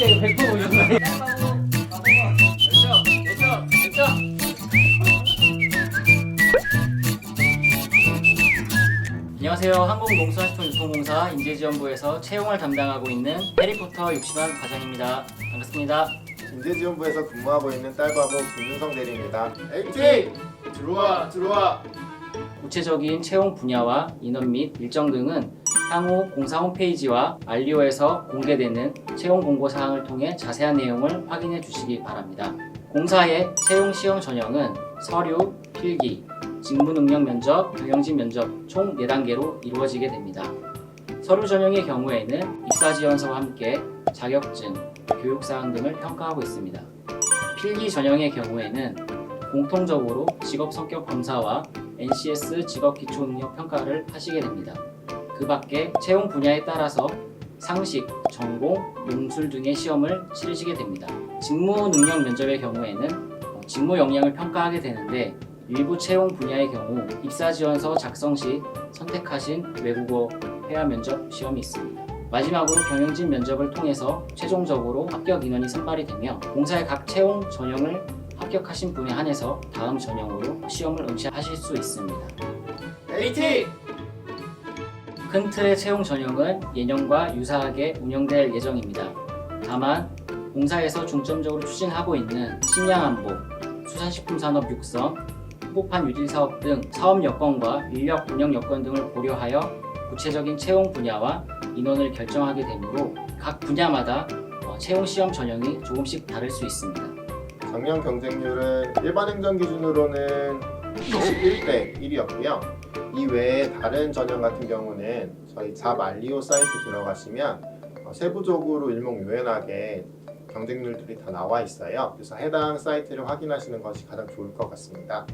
진짜 이거 100% 오셨네. 열정, 열정, 열정. 안녕하세요. 한국농수산식품 유통공사 인재지원부에서 채용을 담당하고 있는 해리포터 60반 과장입니다. 반갑습니다. 인재지원부에서 근무하고 있는 딸바보 김윤성 대리입니다. 에이티 들어와 들어와. 구체적인 채용 분야와 인원 및 일정 등은 향후 공사 홈페이지와 알리오에서 공개되는 채용 공고 사항을 통해 자세한 내용을 확인해 주시기 바랍니다. 공사의 채용 시험 전형은 서류, 필기, 직무 능력 면접, 경영진 면접 총 4단계로 이루어지게 됩니다. 서류 전형의 경우에는 입사 지원서와 함께 자격증, 교육 사항 등을 평가하고 있습니다. 필기 전형의 경우에는 공통적으로 직업 성격 검사와 NCS 직업 기초 능력 평가를 하시게 됩니다. 그 밖에 채용 분야에 따라서 상식, 전공, 논술 등의 시험을 치르시게 됩니다. 직무 능력 면접의 경우에는 어, 직무 역량을 평가하게 되는데 일부 채용 분야의 경우 입사 지원서 작성 시 선택하신 외국어 회화 면접 시험이 있습니다. 마지막으로 경영진 면접을 통해서 최종적으로 합격 인원이 선발이 되며 공사의 각 채용 전형을 합격하신 분에 한해서 다음 전형으로 시험을 응시하실 수 있습니다. 에이티 큰 틀의 채용 전형은 예년과 유사하게 운영될 예정입니다. 다만 공사에서 중점적으로 추진하고 있는 식량 안보, 수산식품 산업 육성, 후보판 유질 사업 등 사업 여건과 인력 운영 여건 등을 고려하여 구체적인 채용 분야와 인원을 결정하게 되므로 각 분야마다 어, 채용 시험 전형이 조금씩 다를 수 있습니다. 작년 경쟁률은 일반 행정 기준으로는 21대 1이었고요. 이 외에 다른 전형 같은 경우는 저희 잡 알리오 사이트 들어가시면 어, 세부적으로 일목요연하게 경쟁률들이 다 나와 있어요. 그래서 해당 사이트를 확인하시는 것이 가장 좋을 것 같습니다.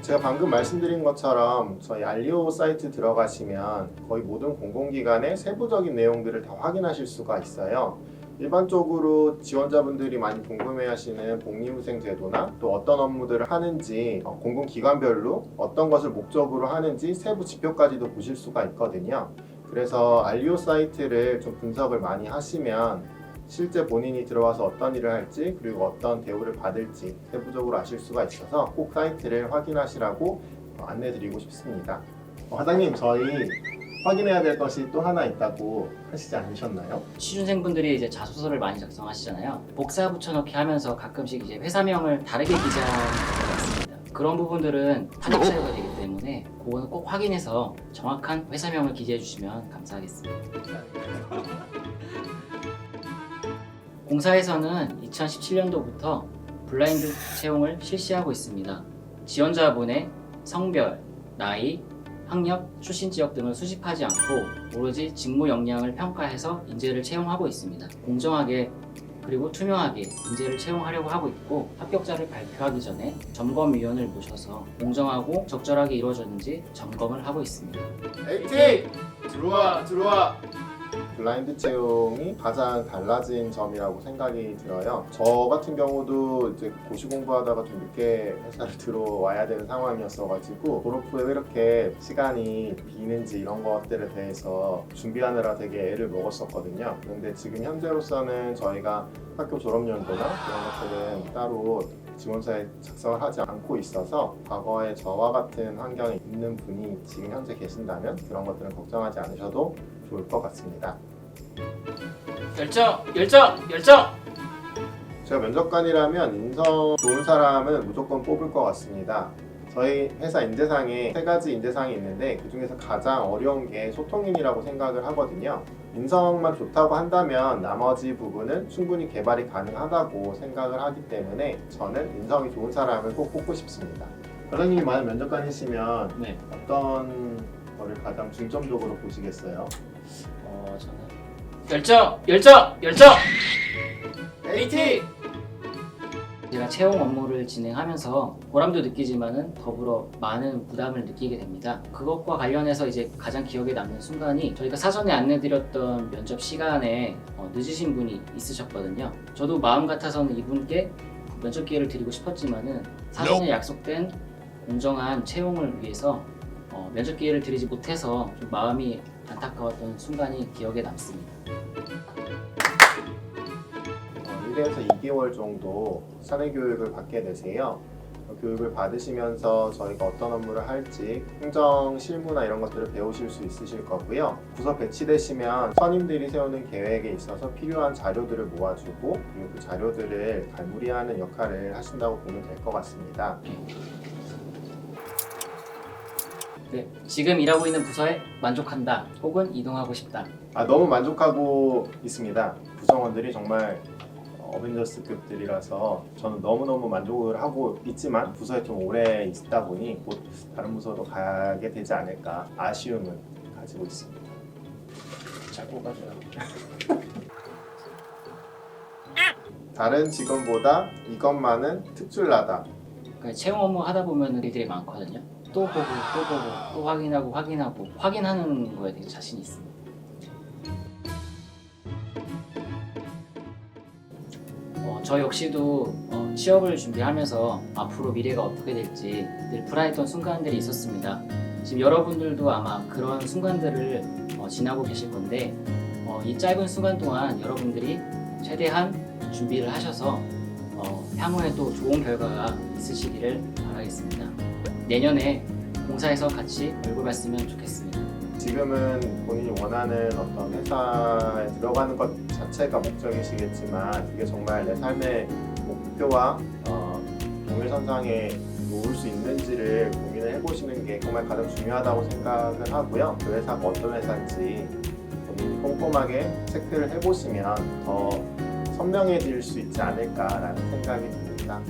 제가 방금 말씀드린 것처럼 저희 알리오 사이트 들어가시면 거의 모든 공공기관의 세부적인 내용들을 다 확인하실 수가 있어요. 일반적으로 지원자분들이 많이 궁금해하시는 복리후생 제도나 또 어떤 업무들을 하는지 어, 공공기관별로 어떤 것을 목적으로 하는지 세부 지표까지도 보실 수가 있거든요. 그래서 알리오 사이트를 좀 분석을 많이 하시면 실제 본인이 들어와서 어떤 일을 할지 그리고 어떤 대우를 받을지 세부적으로 아실 수가 있어서 꼭 사이트를 확인하시라고 어, 안내드리고 싶습니다. 어, 과장님 저희 확인해야 될 것이 또 하나 있다고 하시지 않으셨나요? 취준생분들이 이제 자소서를 많이 작성하시잖아요. 복사 붙여넣기 하면서 가끔씩 이제 회사명을 다르게 기재하는 경우가 있습니다. 그런 부분들은 타격 사유가 되기 때문에 그거는 꼭 확인해서 정확한 회사명을 기재해 주시면 감사하겠습니다. 공사에서는 2017년도부터 블라인드 채용을 실시하고 있습니다. 지원자분의 성별, 나이, 학력, 출신 지역 등을 수집하지 않고 오로지 직무 역량을 평가해서 인재를 채용하고 있습니다. 공정하게 그리고 투명하게 인재를 채용하려고 하고 있고 합격자를 발표하기 전에 점검위원을 모셔서 공정하고 적절하게 이루어졌는지 점검을 하고 있습니다. 에이티 들어와 들어와 블라인드 채용이 가장 달라진 점이라고 생각이 들어요. 저 같은 경우도 이제 고시 공부하다가 좀 늦게 회사를 들어와야 되는 상황이었어가지고 졸업 후에 왜 이렇게 시간이 비는지 이런 것들에 대해서 준비하느라 되게 애를 먹었었거든요. 그런데 지금 현재로서는 저희가 학교 졸업 연도나 이런 것들은 따로 지원서에 작성을 하지 않 고 있어서 과거에 저와 같은 환경에 있는 분이 지금 현재 계신다면 그런 것들은 걱정하지 않으셔도 좋을 것 같습니다. 열정, 열정, 열정. 제가 면접관이라면 인성 좋은 사람은 무조건 뽑을 것 같습니다. 저희 회사 인재상에 세 가지 인재상이 있는데 그 중에서 가장 어려운 게 소통인이라고 생각을 하거든요. 인성만 좋다고 한다면 나머지 부분은 충분히 개발이 가능하다고 생각을 하기 때문에 저는 인성이 좋은 사람을 꼭 뽑고 싶습니다. 과장님이 만약 면접관이시면 네, 어떤 거를 가장 중점적으로 보시겠어요? 어 저는 열정, 열정, 열정. 에이티! 제가 채용 업무를 진행하면서 보람도 느끼지만은 더불어 많은 부담을 느끼게 됩니다. 그것과 관련해서 이제 가장 기억에 남는 순간이 저희가 사전에 안내드렸던 면접 시간에 어, 늦으신 분이 있으셨거든요. 저도 마음 같아서는 이분께 면접 기회를 드리고 싶었지만은 사전에 약속된 공정한 채용을 위해서 어, 면접 기회를 드리지 못해서 좀 마음이 안타까웠던 순간이 기억에 남습니다. 1에서 2개월 정도 사내 교육을 받게 되세요. 그 교육을 받으시면서 저희가 어떤 업무를 할지 행정 실무나 이런 것들을 배우실 수 있으실 거고요. 부서 배치되시면 선임들이 세우는 계획에 있어서 필요한 자료들을 모아주고 그리고 그 자료들을 발무리하는 역할을 하신다고 보면 될 것 같습니다. 네, 지금 일하고 있는 부서에 만족한다 혹은 이동하고 싶다. 아, 너무 만족하고 있습니다. 구성원들이 정말 어벤져스급들이라서 저는 너무너무 만족을 하고 있지만 부서에 좀 오래 있다 보니 곧 다른 부서로 가게 되지 않을까 아쉬움은 가지고 있습니다. 잘 뽑아줘요. 다른 직원보다 이것만은 특출나다. 그러니까 채용 업무 하다 보면 일들이 많거든요. 또 보고 또 보고 또 확인하고 확인하고 확인하는 거에 되게 자신이 있습니다. 어, 저 역시도 어, 취업을 준비하면서 앞으로 미래가 어떻게 될지 늘 불안했던 순간들이 있었습니다. 지금 여러분들도 아마 그런 순간들을 어, 지나고 계실 건데 어, 이 짧은 순간 동안 여러분들이 최대한 준비를 하셔서 어, 향후에 또 좋은 결과가 있으시기를 바라겠습니다. 내년에 공사에서 같이 얼굴 봤으면 좋겠습니다. 지금은 본인이 원하는 어떤 회사에 들어가는 것 자체가 목적이시겠지만 이게 정말 내 삶의 목표와 어, 동일선상에 놓을 수 있는지를 고민을 해보시는 게 정말 가장 중요하다고 생각을 하고요. 그 회사가 어떤 회사인지 본인이 꼼꼼하게 체크를 해보시면 더 선명해질 수 있지 않을까라는 생각이 듭니다.